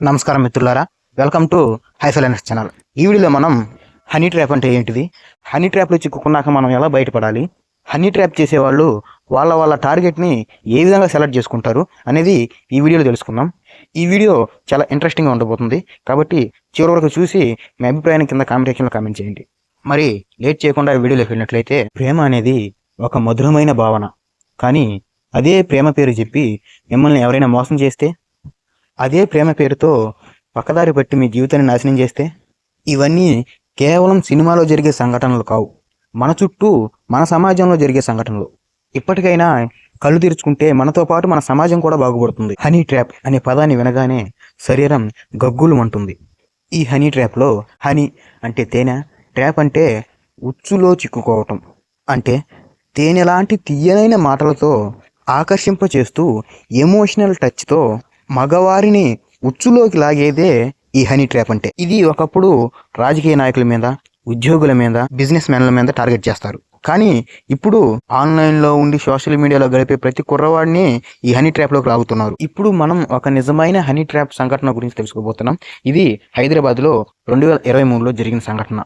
నమస్కారం మిత్రులారా. Welcome to హైఫెలెన్స్ channel ఈ వీడియోలో మనం హనీ ట్రాప్ అంటే ఏంటిది? హనీ ట్రాప్లో చిక్కుకున్నాక మనం ఎలా బయటపడాలి? హనీ ట్రాప్ చేసేవాళ్ళు వాళ్ళ వాళ్ళ టార్గెట్ని ఏ విధంగా సెలెక్ట్ చేసుకుంటారు అనేది ఈ వీడియోలో తెలుసుకుందాం. ఈ వీడియో చాలా ఇంట్రెస్టింగ్గా ఉండబోతుంది. కాబట్టి చివరి వరకు చూసి మీ అభిప్రాయాన్ని కింద కామెంట్ సెక్షన్లో కామెంట్ చేయండి. మరి లేట్ చేయకుండా వీడియోలోకి వెళ్ళినట్లయితే ప్రేమ అనేది ఒక మధురమైన భావన. కానీ అదే ప్రేమ పేరు చెప్పి మిమ్మల్ని ఎవరైనా మోసం చేస్తే అదే ప్రేమ పేరుతో పక్కదారి పట్టి మీ జీవితాన్ని నాశనం చేస్తే ఇవన్నీ కేవలం సినిమాలో జరిగే సంఘటనలు కావు. మన చుట్టూ మన సమాజంలో జరిగే సంఘటనలు. ఇప్పటికైనా కళ్ళు తెరుచుకుంటే మనతో పాటు మన సమాజం కూడా బాగుపడుతుంది. హనీ ట్రాప్ అనే పదాన్ని వినగానే శరీరం గగ్గులు అంటుంది ఈ హనీ ట్రాప్లో హనీ అంటే తేనె ట్రాప్ అంటే ఉచ్చులో చిక్కుకోవటం. అంటే తేనె లాంటి తీయనైన మాటలతో ఆకర్షింపచేస్తూ ఎమోషనల్ టచ్తో మగవారిని ఉచ్చులోకి లాగేదే ఈ హనీ ట్రాప్ అంటే. ఇది ఒకప్పుడు రాజకీయ నాయకుల మీద ఉద్యోగుల మీద బిజినెస్ మ్యాన్ల మీద టార్గెట్ చేస్తారు. కానీ ఇప్పుడు ఆన్లైన్లో ఉండి సోషల్ మీడియాలో గడిపే ప్రతి కుర్రవాడిని ఈ హనీ ట్రాప్లోకి లాగుతున్నారు. ఇప్పుడు మనం ఒక నిజమైన హనీ ట్రాప్ సంఘటన గురించి తెలుసుకోబోతున్నాం. ఇది హైదరాబాద్లో రెండు వేల ఇరవై మూడులో జరిగిన సంఘటన.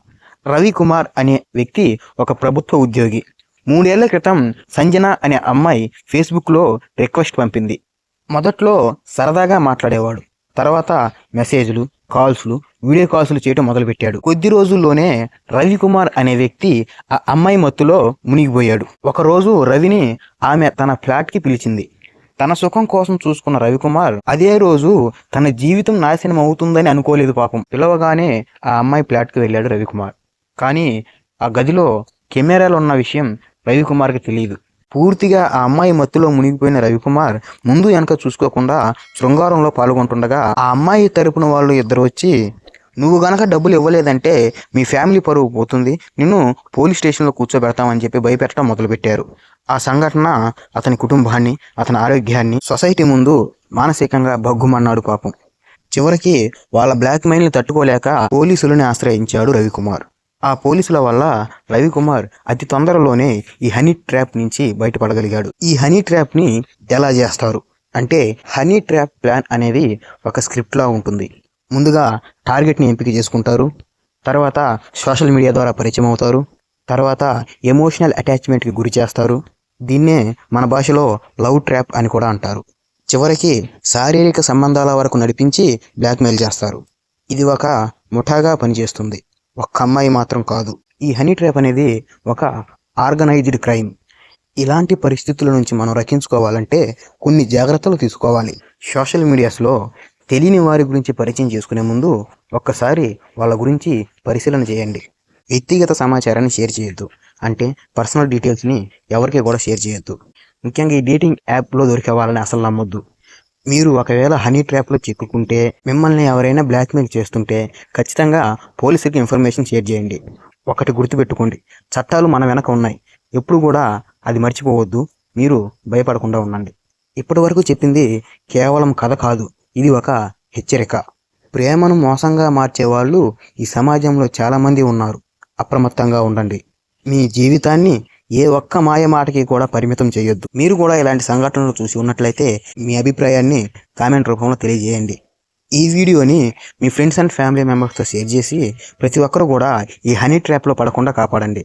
రవికుమార్ అనే వ్యక్తి ఒక ప్రభుత్వ ఉద్యోగి. మూడేళ్ళ క్రితం సంజన అనే అమ్మాయి ఫేస్బుక్లో రిక్వెస్ట్ పంపింది. మొదట్లో సరదాగా మాట్లాడేవాడు. తర్వాత మెసేజ్లు కాల్స్లు వీడియో కాల్స్లు చేయటం మొదలుపెట్టాడు. కొద్ది రోజుల్లోనే రవికుమార్ అనే వ్యక్తి ఆ అమ్మాయి మత్తులో మునిగిపోయాడు. ఒకరోజు రవిని ఆమె తన ఫ్లాట్కి పిలిచింది. తన సుఖం కోసం చూసుకున్న రవికుమార్ అదే రోజు తన జీవితం నాశనం అవుతుందని అనుకోలేదు పాపం పిలవగానే ఆ అమ్మాయి ఫ్లాట్కి వెళ్ళాడు రవికుమార్. కానీ ఆ గదిలో కెమెరాలు ఉన్న విషయం రవికుమార్కి తెలియదు పూర్తిగా ఆ అమ్మాయి మత్తులో మునిగిపోయిన రవికుమార్ ముందు వెనక చూసుకోకుండా శృంగారంలో పాల్గొంటుండగా ఆ అమ్మాయి తరపున వాళ్ళు ఇద్దరు వచ్చి నువ్వు గనక డబ్బులు ఇవ్వలేదంటే మీ ఫ్యామిలీ పరువు పోతుంది. నిన్ను పోలీస్ స్టేషన్లో కూర్చోబెడతామని చెప్పి భయపెట్టడం మొదలుపెట్టారు. ఆ సంఘటన అతని కుటుంబాన్ని అతని ఆరోగ్యాన్ని సొసైటీ ముందు మానసికంగా భగ్గుమన్నాడు పాపం. చివరికి వాళ్ళ బ్లాక్ మెయిల్ని తట్టుకోలేక పోలీసులని ఆశ్రయించాడు రవికుమార్. ఆ పోలీసుల వల్ల రవికుమార్ అతి తొందరలోనే ఈ హనీ ట్రాప్ నుంచి బయటపడగలిగాడు. ఈ హనీ ట్రాప్ని ఎలా చేస్తారు? అంటే హనీ ట్రాప్ ప్లాన్ అనేది ఒక స్క్రిప్ట్ లా ఉంటుంది. ముందుగా టార్గెట్ని ఎంపిక చేసుకుంటారు. తర్వాత సోషల్ మీడియా ద్వారా పరిచయం అవుతారు. తర్వాత ఎమోషనల్ అటాచ్మెంట్కి గురి చేస్తారు. దీన్నే మన భాషలో లవ్ ట్రాప్ అని కూడా అంటారు. చివరికి శారీరక సంబంధాల వరకు నడిపించి బ్లాక్మెయిల్ చేస్తారు. ఇది ఒక ముఠాగా పనిచేస్తుంది. ఒక్క అమ్మాయి మాత్రం కాదు. ఈ హనీ ట్రాప్ అనేది ఒక ఆర్గనైజ్డ్ క్రైమ్. ఇలాంటి పరిస్థితుల నుంచి మనం రక్షించుకోవాలంటే కొన్ని జాగ్రత్తలు తీసుకోవాలి. సోషల్ మీడియాస్లో తెలియని వారి గురించి పరిచయం చేసుకునే ముందు ఒక్కసారి వాళ్ళ గురించి పరిశీలన చేయండి. వ్యక్తిగత సమాచారాన్ని షేర్ చేయొద్దు. అంటే పర్సనల్ డీటెయిల్స్ని ఎవరికి కూడా షేర్ చేయొద్దు. ముఖ్యంగా ఈ డేటింగ్ యాప్లో దొరికే వాళ్ళని అసలు నమ్మొద్దు. మీరు ఒకవేళ హనీ ట్రాప్లో చిక్కుకుంటే మిమ్మల్ని ఎవరైనా బ్లాక్మెయిల్ చేస్తుంటే ఖచ్చితంగా పోలీసుకి ఇన్ఫర్మేషన్ షేర్ చేయండి. ఒకటి గుర్తుపెట్టుకోండి చట్టాలు మన వెనక ఉన్నాయి. ఎప్పుడు కూడా అది మర్చిపోవద్దు మీరు భయపడకుండా ఉండండి. ఇప్పటి వరకు చెప్పింది కేవలం కథ కాదు ఇది ఒక హెచ్చరిక. ప్రేమను మోసంగా మార్చే వాళ్ళు ఈ సమాజంలో చాలామంది ఉన్నారు. అప్రమత్తంగా ఉండండి. మీ జీవితాన్ని ఏ ఒక్క మాయ మాటకి కూడా పరిమితం చేయొద్దు. మీరు కూడా ఇలాంటి సంఘటనలు చూసి ఉన్నట్లయితే మీ అభిప్రాయాన్ని కామెంట్ రూపంలో తెలియజేయండి. ఈ వీడియోని మీ ఫ్రెండ్స్ అండ్ ఫ్యామిలీ మెంబర్స్తో షేర్ చేసి ప్రతి ఒక్కరు కూడా ఈ హనీ ట్రాప్లో పడకుండా కాపాడండి.